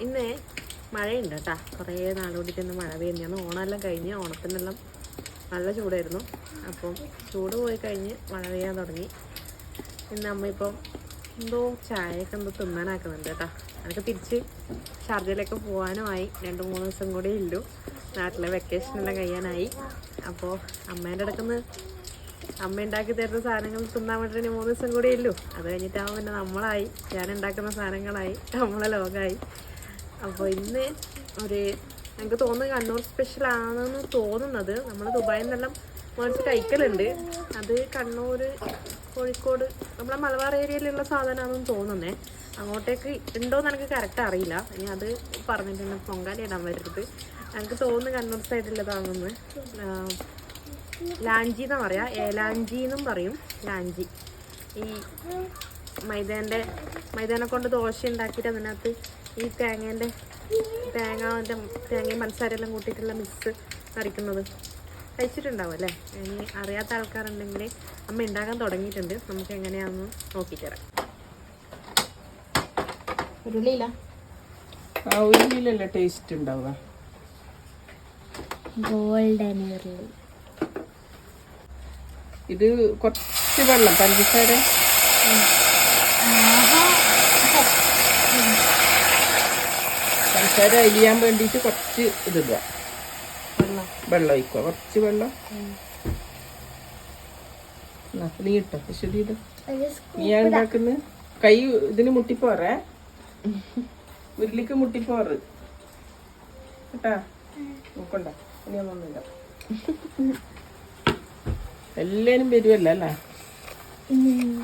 ഇന്ന് മഴയുണ്ട് കേട്ടാ. കുറേ നാളുകൂടിയിട്ട് ഇന്ന് മഴ പെയ്യുന്നതാണ് ഓണമെല്ലാം കഴിഞ്ഞ് ഓണത്തിനെല്ലാം നല്ല ചൂടായിരുന്നു. അപ്പം ചൂട് പോയി കഴിഞ്ഞ് മഴ പെയ്യാൻ തുടങ്ങി. ഇന്ന് അമ്മ ഇപ്പം എന്തോ ചായയൊക്കെ എന്തോ തിന്നാനാക്കുന്നുണ്ട് കേട്ടാ. എനിക്ക് തിരിച്ച് ഷാർജയിലേക്ക് പോകാനുമായി. രണ്ട് മൂന്ന് ദിവസം കൂടി ഉള്ളൂ. നാട്ടിലെ വെക്കേഷനെല്ലാം കഴിയാനായി. അപ്പോൾ അമ്മേന്റെ അടുക്കുന്ന് അമ്മ ഉണ്ടാക്കി തരുന്ന സാധനങ്ങൾ തിന്നാൻ വേണ്ടിയിട്ട് മൂന്ന് ദിവസം കൂടി ഉള്ളൂ. അത് കഴിഞ്ഞിട്ടാകുമ്പോൾ പിന്നെ നമ്മളായി. ഞാൻ ഉണ്ടാക്കുന്ന സാധനങ്ങളായി. നമ്മളെ ലോകമായി അപ്പോൾ ഇന്ന് ഒരു ഞങ്ങൾക്ക് തോന്നുന്നു കണ്ണൂർ സ്പെഷ്യൽ ആണെന്ന് തോന്നുന്നത്. നമ്മൾ ദുബായിൽ നിന്നെല്ലാം മേടിച്ച് കഴിക്കലുണ്ട്. അത് കണ്ണൂർ കോഴിക്കോട് നമ്മളെ മലബാർ ഏരിയയിലുള്ള സാധനമാണെന്ന് തോന്നുന്നേ. അങ്ങോട്ടേക്ക് ഉണ്ടോയെന്ന് എനിക്ക് കറക്റ്റ് അറിയില്ല. ഇനി അത് പറഞ്ഞിട്ടുണ്ട് പൊങ്കാല ഇടാൻ വരരുത്. എനിക്ക് തോന്നുന്നു കണ്ണൂർ സൈഡിലുള്ളതാണെന്ന് ലാഞ്ചി എന്നാ പറയാ? ഏലാഞ്ചി എന്നും പറയും. ലാഞ്ചി ഈ മൈദേന്റെ മൈദേനെ കൊണ്ട് ദോശ ഉണ്ടാക്കിയിട്ട് അതിനകത്ത് ഈ തേങ്ങേന്റെ തേങ്ങാന്റെ തേങ്ങയും പഞ്ചസാരയെല്ലാം കൂട്ടിയിട്ടുള്ള മിക്സ് കറിക്കുന്നത് കഴിച്ചിട്ടുണ്ടാവും അല്ലേ? ഇനി അറിയാത്ത ആൾക്കാരുണ്ടെങ്കിൽ അമ്മ ഉണ്ടാക്കാൻ തുടങ്ങിയിട്ടുണ്ട്. നമുക്ക് എങ്ങനെയാണെന്ന് നോക്കിത്തരാം. ഉരുളിയില്ല ആ ഉരുളിയിലല്ലേ ടേസ്റ്റ് ഉണ്ടാവുക? ഗോൾഡൻ ഉരുളി. ഇത് കുറച്ച് വെള്ളം. പഞ്ചസാര? പഞ്ചസാര അലിയാൻ വേണ്ടിയിട്ട് കുറച്ച് ഇതിടുക. വെള്ളം. വെള്ളം ഒഴിക്കുക. കുറച്ച് വെള്ളം. നീ ഇട്ടോ? ശരി ഇത്. ഒരു നീ ഉണ്ടാക്കുന്ന? കൈ ഇതിന് മുട്ടിപ്പോറേ ഉരുളിക്ക് മുട്ടിപ്പോറ്. കേട്ടാ? നോക്കണ്ട. എല്ലാരും വരുമല്ലോ അല്ലേ?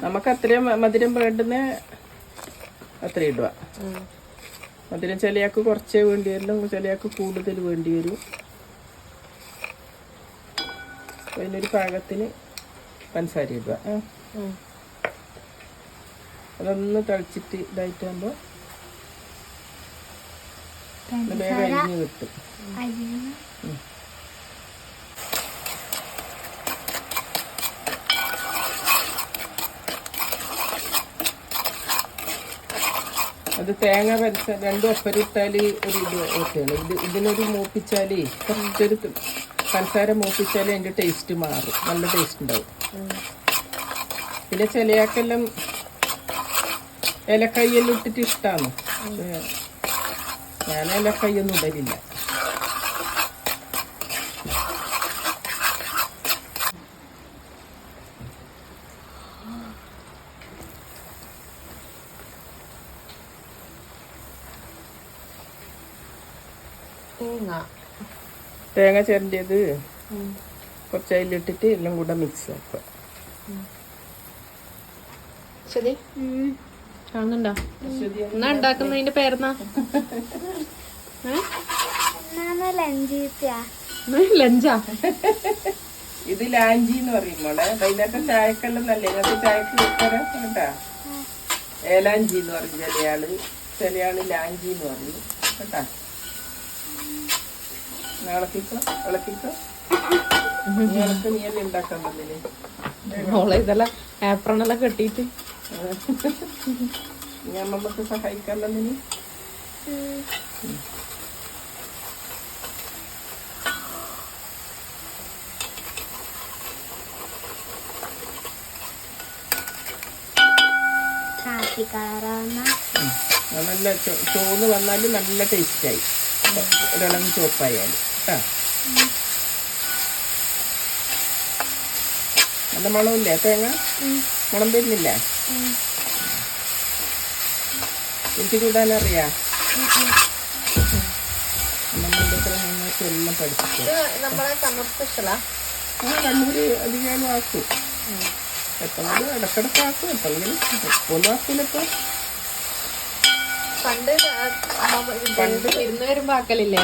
നമുക്ക് അത്രയും മധുരം വേണ്ടുന്ന അത്രയും ഇടുക. മധുരം ചിലയാൾക്ക് കുറച്ചേ വേണ്ടി വരില്ല. ചിലയാൾക്ക് കൂടുതൽ വേണ്ടി വരും. അതിനൊരു പാകത്തിന് പഞ്ചസാര ഇടുക. ആ. അതൊന്ന് തളിച്ചിട്ട് ഇതായിട്ടാകുമ്പോൾ വേഗം അരിഞ്ഞ് കിട്ടും അത് തേങ്ങ പരച്ച രണ്ടും ഒപ്പരിട്ടാൽ ഒരു ഇത് ഓക്കെയാണ്. ഇത് ഇതിനൊരു മൂപ്പിച്ചാൽ കുറച്ചൊരു പഞ്ചസാര മൂപ്പിച്ചാൽ അതിന്റെ ടേസ്റ്റ് മാറും. നല്ല ടേസ്റ്റ് ഉണ്ടാവും. പിന്നെ ചിലയാക്കെല്ലാം എല്ലാം ഇട്ടിട്ട് ഇഷ്ടമാണ് ഞാൻ ഇലക്കയ്യൊന്നും ഇടലില്ല. തേങ്ങ. തേങ്ങ ചിരണ്ടിയത് കുറച്ച് അതിലിട്ടിട്ട് എല്ലാം കൂടെ മിക്സ് ആക്കുക. ശരി കാണുന്നുണ്ടോ? എന്നാ ഉണ്ടാക്കുന്നതിന്റെ പേരെന്നാ? എന്നാണ് ലഞ്ച് കിട്ടിയ. ലഞ്ചാ? ഇത് ലാഞ്ചി എന്ന് പറയും മോളെ. വൈകുന്നേരത്തെ ചായക്കെല്ലാം നല്ല ഇങ്ങനത്തെ ചായക്ക് കേട്ടാ. ഏലാഞ്ചി എന്ന് പറയും ചിലയാൾ ചിലയാൾ ലാഞ്ചി എന്ന് പറയും കേട്ടാ. ഇളക്കിക്കോ ഇളക്കിക്കോ നീ ഇളക്ക് നീ അല്ലേ ഉണ്ടാക്കാൻ വന്നില്ലേ? മോളെ ഇതെല്ലാം ആപ്രണെല്ലാം കെട്ടിയിട്ട്. ഞാൻ അമ്മമ്മക്ക് സഹായിക്കാൻ നല്ല ചോന്ന് വന്നാലും നല്ല ടേസ്റ്റായി ഒരിളം ചുവപ്പായാലും. കേട്ടാ നല്ല മണമില്ലേ തേങ്ങ? മണം വരുന്നില്ല? എനിക്ക് ചൂടാനറിയാ. നമ്മളുടെ ഞങ്ങൾക്ക് എല്ലാം ആ? കണ്ണൂര് അധികം ആക്കും എപ്പോഴും ഇടക്കിടക്ക് ആക്കും എപ്പോഴെങ്കിലും ഒന്നും ആക്കൂലപ്പോ പണ്ട് പണ്ട് വിരുന്ന് വരുമ്പോ ആക്കലില്ലേ?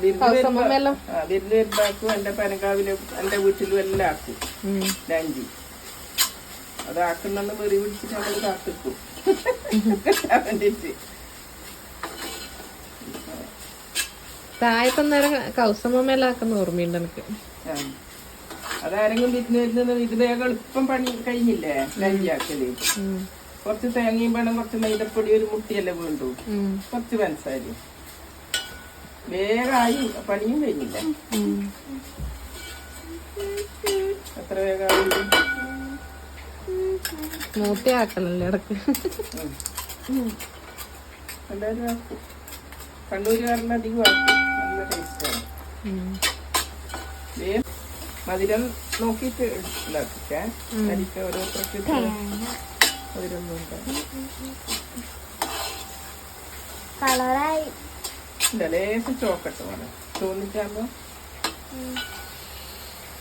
വിരുന്ന് വരുമ്പോ ഹൗസമ്മയെല്ലാം ആ വിരുന്ന് വരുമ്പോഴാക്കും എന്റെ പനങ്കാവിലും എന്റെ വീട്ടിലും എല്ലാം ആക്കും. ലഞ്ചി അത് ആക്കുന്നെന്ന് വെറി പിടിച്ചിട്ട് നമ്മൾ കാത്തിക്കും വേണ്ടിട്ട്. താഴത്തെ നേരം ഓർമ്മയുണ്ട് എനിക്ക്. അതാരെങ്കിലും വിരുന്ന് വരുന്ന വേഗം എളുപ്പം പണി കഴിഞ്ഞില്ലേ? ലഞ്ചാക്കൽ കുറച്ച് തേങ്ങയും വേണം കുറച്ച് മൈദപ്പൊടി ഒരു മുട്ടിയല്ലേ വേണ്ടു. കൊറച്ച് കുറച്ച് പഞ്ചസാര വേഗമായി പണിയും കഴിഞ്ഞില്ല. എത്ര വേഗമായി? മൂത്തയാക്കണല്ലേ ഇടയ്ക്ക്. എല്ലാവരും ആക്കും കണ്ണൂരുകാരന്റെ അധികം ആക്കും നല്ല ടേസ്റ്റാണ് മധുരം നോക്കിയിട്ട് ഇതാക്കിക്കേ. അരിക്ക് ഓരോരുത്തർക്ക് മധുരം ഉണ്ട് കളറായി. ഇല്ല ലേശം ചോക്കട്ട് പോലെ ചോന്നിട്ടാകുമ്പോ?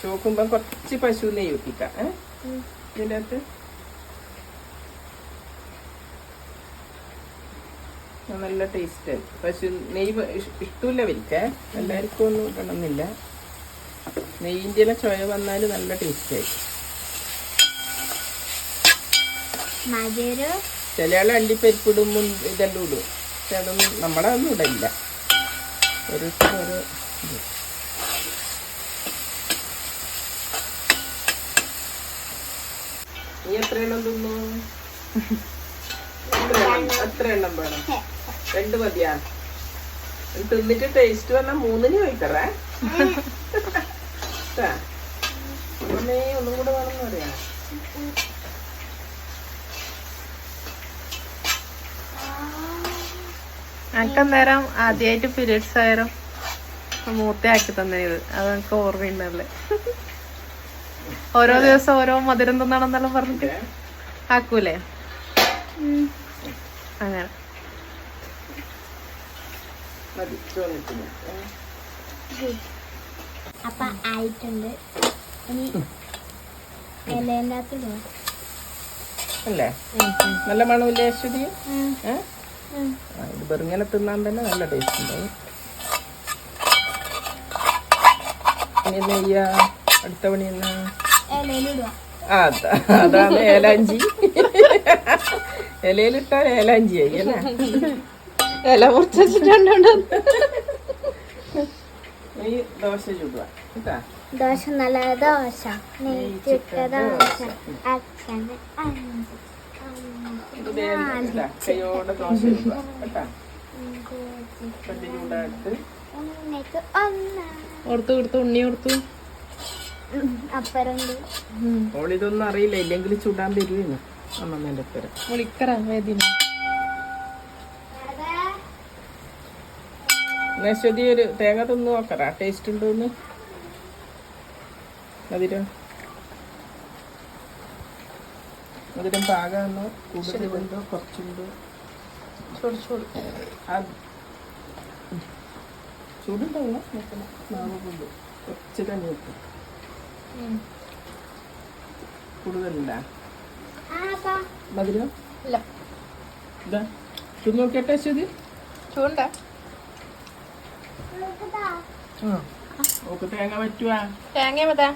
ചോക്കുമ്പോ കുറച്ച് പശു നെയ്യ് ഒട്ടിക്കാം. ഏ? ഇതിന്റെ അകത്ത് നല്ല ടേസ്റ്റ് പശു നെയ്യ് ഇഷ്- ഇഷ്ടമില്ല വരിക്കേ എല്ലാവർക്കും ഒന്നും ഇടണമെന്നില്ല. നെയ്യിന്റെ ചുവ വന്നാൽ നല്ല ടേസ്റ്റ് ആയി. മധുരം? ചില ആൾ അണ്ടിപ്പരിപ്പിടും മുൻ- ഇതെല്ലാം ഇടും. പക്ഷെ അതൊന്നും നമ്മളെ ഒന്നും ഇടില്ല ഒരു ഇത്. നീ എത്ര എണ്ണം തിന്നു? എത്ര എണ്ണം- വേണം? രണ്ട് മതിയാ. തിന്നിട്ട് ടേസ്റ്റ് പറഞ്ഞാൽ മൂന്നിന് കഴിക്കറേ. ഒന്നും കൂടെ വേണമെന്ന് പറയാം. എനിക്ക് അന്നേരം ആദ്യമായിട്ട് പീരീഡ്സ് ആയാലും മൂത്തയാക്കി തന്നത് അത് എനിക്ക് ഓർമ്മയുണ്ടല്ലേ ഓരോ ദിവസം ഓരോ മധുരം തിന്നണമെന്നെല്ലാം പറഞ്ഞിട്ട്? ആക്കൂലേ? അങ്ങനെ. അപ്പൊ ആയിട്ടുണ്ട്. ഇനി ഇലേന്റെ അല്ലേ? നല്ല മണമില്ലേ അശ്വതി ഏ? ഇത് വെറുങ്ങനെ തിന്നാൻ തന്നെ നല്ല ടേസ്റ്റ് ഉണ്ടാവും. ഇനി ചെയ്യാ അടുത്ത പണി എന്നാ? അതാണ് ഏലാഞ്ചി. ഇലയിലിട്ടാൽ ഏലാഞ്ചി ആയി അല്ലേ? ഇല മുറിച്ച് വെച്ചിട്ടുണ്ട് ഈ ദോശ ചുടുക കേട്ടാ? ദോശ നല്ല ദോശ. നെയ്ച്ചിട്ട ദോശ അച്ഛന് അഞ്ച്. കൈയോടെ ദോശ ചുടുക കേട്ടാ? പല്ല് ചൂടായിട്ട് ഒന്നേക്ക് ഒന്ന്. കൊടുത്തു കൊടുത്തു ഉണ്ണി ഓളിതൊന്നും അറിയില്ല. ഇല്ലെങ്കിൽ ചൂടാൻ തരുവേന്ന് അമ്മമ്മേന്റെ ഒപ്പരം വിളിക്കറ വേദിന ഒരു തേങ്ങ തിന്നു നോക്കറാ ടേസ്റ്റ് ഉണ്ടോന്ന്? മധുരം? മധുരം പാകാണോ? കൂടുതലുണ്ടോ കുറച്ചുണ്ടോ? ആ. ചൂടുണ്ടാവില്ല നോക്കണം മാവ് കൊണ്ട് കുറച്ച് തന്നെ വെക്കും കൂടുതലുണ്ടാ ആപ്പാ മധുരം? ഇല്ല. ഇതാ. ചുമ നോക്കിയട്ടെ അശ്വതി ചൂണ്ട ഓക്ക് തേങ്ങ പറ്റുവാ തേങ്ങ മതാ